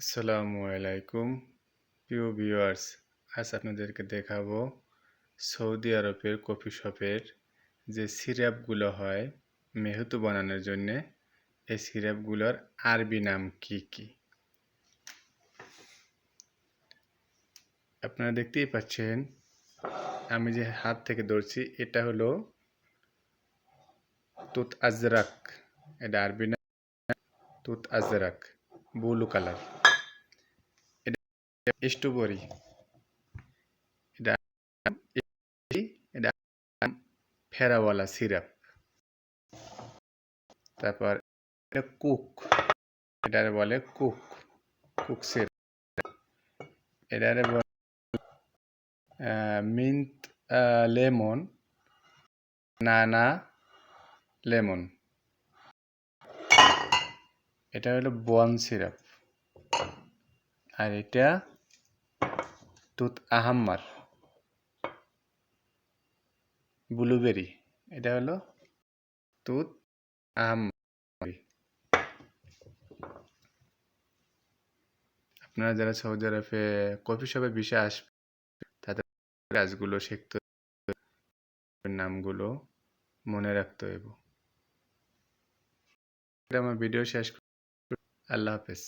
আসসালামু আলাইকুম। প্রিয় ভিউয়ার্স, আজ আপনাদেরকে দেখাবো সৌদি আরবের কফি শপের যে সিরাপগুলো হয় মেহতু বানানোর জন্যে, এই সিরাপগুলোর আরবি নাম কি কি? আপনারা দেখতেই পাচ্ছেন, আমি যে হাত থেকে ধরছি, এটা হলো তুত আজরাক। এটা আরবি নাম তুত আজরাক, ব্লু কালার। স্ট্রবেরি। এটা এটা ফেরাওয়ালা সিরাপ। তারপর কুক। এটারে বলে কুক। Cook syrup. এটারে বলে মিন্ট লেমন, নানা লেমন। এটা হলো বন সিরাপ। আর এটা তুত আহাম্মার। ব্লুবেরি, এটা হলো তুত আহাম্মারি। আপনারা যারা সৌদি আরবে কফি শপে বিষয়ে আসবে তাদের কাজগুলো শিখতে নামগুলো মনে রাখতে হইব আমার ভিডিও শেষ আল্লাহ হাফেজ।